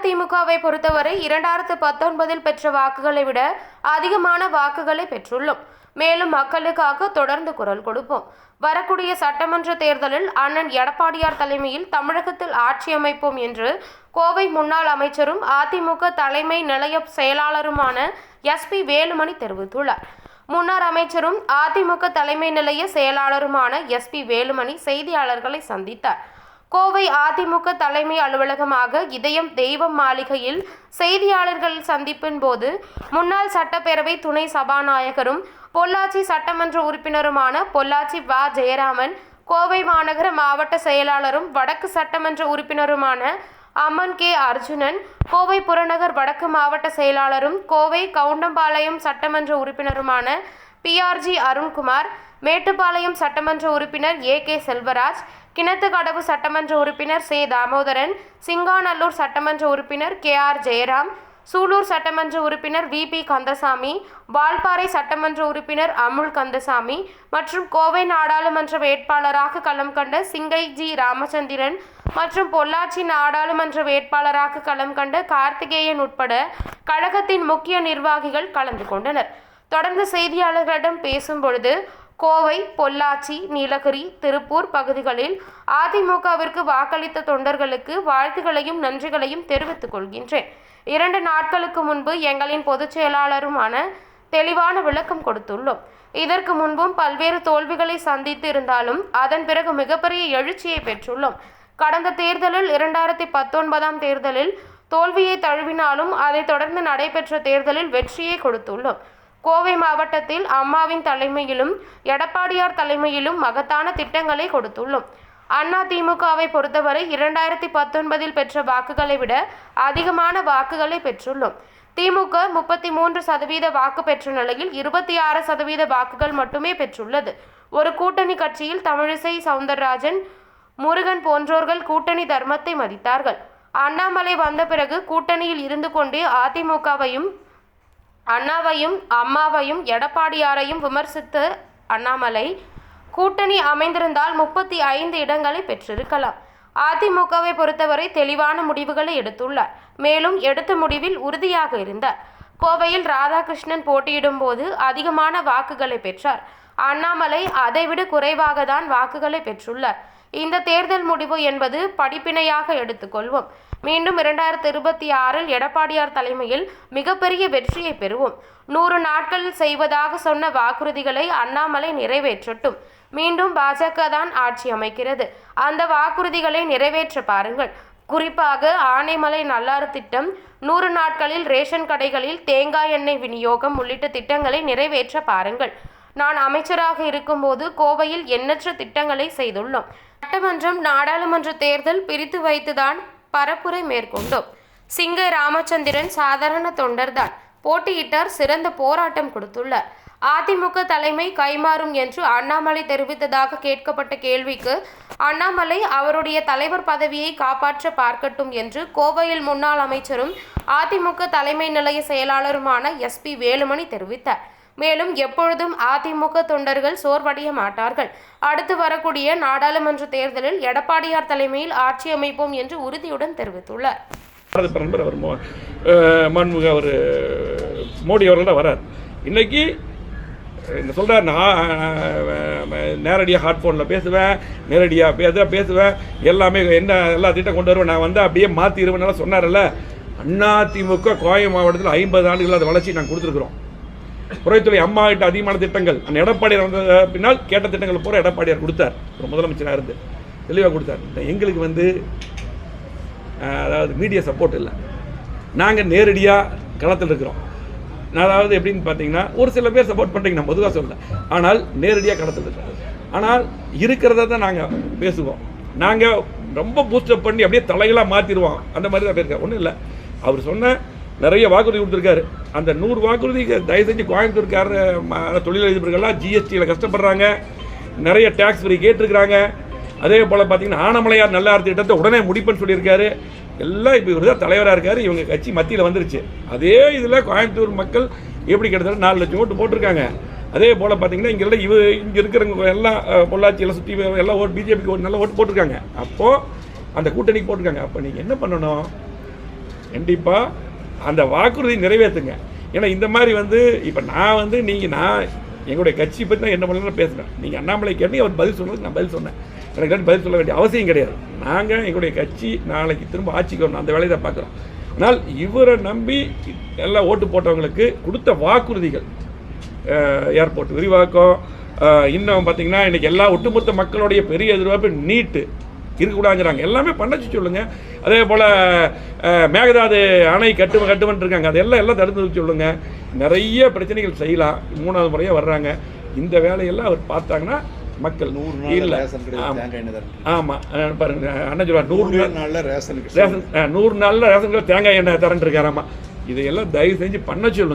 அதிமுகவை பொறுத்தவரை இரண்டாயிரத்து பத்தொன்பதில் பெற்ற வாக்குகளை விட அதிகமான வாக்குகளை பெற்றுள்ளோம். மேலும் மக்களுக்காக தொடர்ந்து குரல் கொடுப்போம். வரக்கூடிய சட்டமன்ற தேர்தலில் அண்ணன் எடப்பாடியார் தலைமையில் தமிழகத்தில் ஆட்சி அமைப்போம் என்று கோவை முன்னாள் அமைச்சரும் அதிமுக தலைமை நிலைய செயலாளருமான எஸ்பி வேலுமணி தெரிவித்துள்ளார். முன்னாள் அமைச்சரும் அதிமுக தலைமை நிலைய செயலாளருமான எஸ்பி வேலுமணி செய்தியாளர்களை சந்தித்தார். கோவை அதிமுக தலைமை அலுவலகமாக இதயம் தெய்வம் மாளிகையில் செய்தியாளர்கள் சந்திப்பின் போது முன்னாள் சட்டப்பேரவை துணை சபாநாயகரும் பொள்ளாச்சி சட்டமன்ற உறுப்பினருமான பொள்ளாச்சி வ. ஜெயராமன் கோவை மாநகர மாவட்ட செயலாளரும் வடக்கு சட்டமன்ற உறுப்பினருமான அம்மன் கே. அர்ஜுனன் கோவை புறநகர் வடக்கு மாவட்ட செயலாளரும் கோவை கவுண்டம்பாளையம் சட்டமன்ற உறுப்பினருமான பிஆர்ஜி அருண்குமார் மேட்டுப்பாளையம் சட்டமன்ற உறுப்பினர் ஏ. கே. செல்வராஜ் கிணத்துக்கடவு சட்டமன்ற உறுப்பினர் சே. தாமோதரன் சிங்காநல்லூர் சட்டமன்ற உறுப்பினர் கே. ஆர். ஜெயராம் சூலூர் சட்டமன்ற உறுப்பினர் வி. பி. கந்தசாமி வால்பாறை சட்டமன்ற உறுப்பினர் அமுல் கந்தசாமி மற்றும் கோவை நாடாளுமன்ற வேட்பாளராக களம் கண்ட சிங்கை ஜி. ராமச்சந்திரன் மற்றும் பொள்ளாச்சி நாடாளுமன்ற வேட்பாளராக களம் கண்ட கார்த்திகேயன் உட்பட கழகத்தின் முக்கிய நிர்வாகிகள் கலந்து கொண்டனர். தொடர்ந்து செய்தியாளர்களிடம் பேசும்பொழுது கோவை பொள்ளாச்சி நீலகிரி திருப்பூர் பகுதிகளில் அதிமுகவிற்கு வாக்களித்த தொண்டர்களுக்கு வாழ்த்துகளையும் நன்றிகளையும் தெரிவித்துக் கொள்கின்றேன். இரண்டு நாட்களுக்கு முன்பு எங்களின் பொதுச் செயலாளருமான தெளிவான விளக்கம் கொடுத்துள்ளோம். இதற்கு முன்பும் பல்வேறு தோல்விகளை சந்தித்து இருந்தாலும் அதன் பிறகு மிகப்பெரிய எழுச்சியை பெற்றுள்ளோம். கடந்த தேர்தலில் இரண்டாயிரத்தி பத்தொன்பதாம் தேர்தலில் தோல்வியை தழுவினாலும் அதைத் தொடர்ந்து நடைபெற்ற தேர்தலில் வெற்றியை கொடுத்துள்ளோம். கோவை மாவட்டத்தில் அம்மாவின் தலைமையிலும் எடப்பாடியார் தலைமையிலும் மகத்தான திட்டங்களை கொடுத்துள்ளோம். அண்ணா திமுகவை பொறுத்தவரை இரண்டாயிரத்தி பத்தொன்பதில் பெற்ற வாக்குகளை விட அதிகமான வாக்குகளை பெற்றுள்ளோம். திமுக முப்பத்தி மூன்று சதவீத வாக்கு பெற்ற நிலையில் இருபத்தி ஆறு சதவீத வாக்குகள் மட்டுமே பெற்றுள்ளது. ஒரு கூட்டணி கட்சியில் தமிழிசை சவுந்தரராஜன் முருகன் போன்றோர்கள் கூட்டணி தர்மத்தை மதித்தார்கள். அண்ணாமலை வந்த பிறகு கூட்டணியில் இருந்து கொண்டே அதிமுகவையும் அண்ணாவையும் அம்மாவையும் எடப்பாடியாரையும் விமர்சித்து அண்ணாமலை கூட்டணி அமைந்திருந்தால் முப்பத்தி ஐந்து இடங்களை பெற்றிருக்கலாம். அதிமுகவை பொறுத்தவரை தெளிவான முடிவுகளை எடுத்துள்ளார். மேலும் எடுத்த முடிவில் உறுதியாக இருந்தார். கோவையில் ராதாகிருஷ்ணன் போட்டியிடும் போது அதிகமான வாக்குகளை பெற்றார். அண்ணாமலை அதைவிட குறைவாக தான் வாக்குகளை பெற்றுள்ளார். இந்த தேர்தல் முடிவு என்பது படிப்பினையாக எடுத்துக்கொள்வோம். மீண்டும் இரண்டாயிரத்தி இருபத்தி ஆறில் எடப்பாடியார் தலைமையில் மிகப்பெரிய வெற்றியை பெறுவோம். நூறு நாட்களில் செய்வதாக சொன்ன வாக்குறுதிகளை அண்ணாமலை நிறைவேற்றட்டும். மீண்டும் பாஜக தான் ஆட்சி அமைக்கிறது. அந்த வாக்குறுதிகளை நிறைவேற்ற பாருங்கள். குறிப்பாக ஆனைமலை நல்லாறு திட்டம் நூறு நாட்களில் ரேஷன் கடைகளில் தேங்காய் எண்ணெய் விநியோகம் உள்ளிட்ட திட்டங்களை நிறைவேற்ற பாருங்கள். நான் அமைச்சராக இருக்கும்போது கோவையில் எண்ணற்ற திட்டங்களை செய்துள்ளோம். சட்டமன்றம் நாடாளுமன்ற தேர்தல் பிரித்து வைத்துதான் பரப்புரை மேற்கொண்டோம். சிங்க ராமச்சந்திரன் சாதாரண தொண்டர்தான் போட்டியிட்டார் சிறந்த போராட்டம் கொடுத்துள்ளார். அதிமுக தலைமை கைமாறும் என்று அண்ணாமலை தெரிவித்ததாக கேட்கப்பட்ட கேள்விக்கு அண்ணாமலை அவருடைய தலைவர் பதவியை காப்பாற்ற பார்க்கட்டும் என்று கோவையில் முன்னாள் அமைச்சரும் அதிமுக தலைமை நிலைய செயலாளருமான எஸ்பி வேலுமணி தெரிவித்தார். மேலும் எப்பொழுதும் அதிமுக தொண்டர்கள் சோர்வடைய மாட்டார்கள். அடுத்து வரக்கூடிய நாடாளுமன்ற தேர்தலில் எடப்பாடியார் தலைமையில் ஆட்சி அமைப்போம் என்று உறுதியுடன் தெரிவித்துள்ளார். பாரத பிரதமர் அவர் மோ அவர் மோடி அவர்கள் தான் வரார். இன்னைக்கு என்ன சொல்கிறார் நான் நேரடியாக ஹாட் ஃபோனில் பேசுவேன் நேரடியாக பேச பேசுவேன். எல்லாமே என்ன எல்லா திட்டம் கொண்டு வருவேன். நான் வந்து அப்படியே மாற்றிடுவேன் சொன்னார்ல அதிமுக கோயம் மாவட்டத்தில் ஐம்பது ஆண்டுகள் அந்த வளர்ச்சி நாங்கள் கொடுத்துருக்குறோம். புறத்துறை அம்மா கிட்ட அதிகமான திட்டங்கள். அந்த எடப்பாடியார் வந்த பின்னால் கேட்ட திட்டங்கள் பூரா எடப்பாடியார் கொடுத்தார். ஒரு முதலமைச்சராக இருந்து. தெளிவாக கொடுத்தார். எங்களுக்கு வந்து அதாவது மீடியா சப்போர்ட் இல்லை. நாங்கள் நேரடியாக களத்தில் இருக்கிறோம். அதாவது எப்படின்னு பார்த்தீங்கன்னா ஒரு சில பேர் சப்போர்ட் பண்ணுறீங்க நான் பொதுவாக சொல்லல. ஆனால் நேரடியாக களத்தில் இருக்கிறோம். ஆனால் இருக்கிறத தான் நாங்கள் பேசுவோம். நாங்கள் ரொம்ப பூஸ்டப் பண்ணி அப்படியே தலைகளாக மாற்றிடுவோம் அந்த மாதிரி தான் பேருக்கார் ஒன்றும் இல்லை. அவர் சொன்ன நிறைய வாக்குறுதி கொடுத்துருக்காரு. அந்த நூறு வாக்குறுதி தயவு செஞ்சு கோயம்புத்தூர்கார ம- தொழிலதிபர்கள்லாம் ஜிஎஸ்டியில் கஷ்டப்படுறாங்க. நிறைய டேக்ஸ் ஃப்ரீ கேட்டிருக்கிறாங்க. அதே போல் பார்த்தீங்கன்னா ஆனமலையார் நல்லா திட்டத்தை உடனே முடிப்புன்னு சொல்லியிருக்காரு. எல்லாம் இப்போ இவர் தான் தலைவராக இருக்கார். இவங்க கட்சி மத்தியில் வந்துருச்சு. அதே இதில் கோயம்புத்தூர் மக்கள் எப்படி கிட்டத்தட்ட நாலு லட்சம் ஓட்டு போட்டிருக்காங்க. அதே போல் பார்த்தீங்கன்னா இங்கே இவ இங்கே இருக்கிறவங்க எல்லாம் பொள்ளாச்சியில் சுற்றி எல்லாம் ஓட்டு பிஜேபிக்கு ஒரு நல்லா ஓட்டு போட்டிருக்காங்க. அப்போது அந்த கூட்டணிக்கு போட்டிருக்காங்க. அப்போ நீங்கள் என்ன பண்ணணும்? கண்டிப்பாக அந்த வாக்குறுதி நிறைவேற்றுங்க ஏன்னா இந்த மாதிரி வந்து இப்போ நான் வந்து நீங்கள் நான் எங்களுடைய கட்சி பற்றி தான் என்ன பண்ணலாம் பேசுகிறேன் நீங்கள் அண்ணாமலை கேட்டு அவர் பதில் சொன்னதுக்கு நான் பதில் சொன்னேன். எனக்கு பதில் சொல்ல வேண்டிய அவசியம் கிடையாது. நாங்கள் எங்களுடைய கட்சி நாளைக்கு திரும்ப ஆட்சிக்கு வரணும். அந்த வேலையை தான் பார்க்குறோம். ஆனால் இவரை நம்பி எல்லாம் ஓட்டு போட்டவங்களுக்கு கொடுத்த வாக்குறுதிகள் ஏர்போர்ட் விரிவாக்கம் இன்னும் பார்த்தீங்கன்னா இன்றைக்கி எல்லா ஒட்டுமொத்த மக்களுடைய பெரிய எதிர்பார்ப்பு நீட்டு. இருக்கக்கூடாதுங்கிறாங்க. எல்லாமே பண்ணச்சு சொல்லுங்க. அதே போல் மேகதாது அணை கட்டு கட்டுமன் இருக்காங்க அதெல்லாம் எல்லாம் தடுத்து வச்சு சொல்லுங்க. நிறைய பிரச்சனைகள் செய்யலாம். மூணாவது முறையாக வர்றாங்க. இந்த வேலையெல்லாம் அவர் பார்த்தாங்கன்னா மக்கள் நூறு இல்லை. ஆமாம் பாருங்க. அண்ணன் சொல்லுவார் நூறு நூறு நாள் நாள்ல ரேஷன் ரேஷன் நூறு நாளில் ரேஷன் தேங்காய் எண்ணெய் தரேன் இருக்காராமா இதையெல்லாம் தயவு செஞ்சு பண்ண சொல்லுங்க.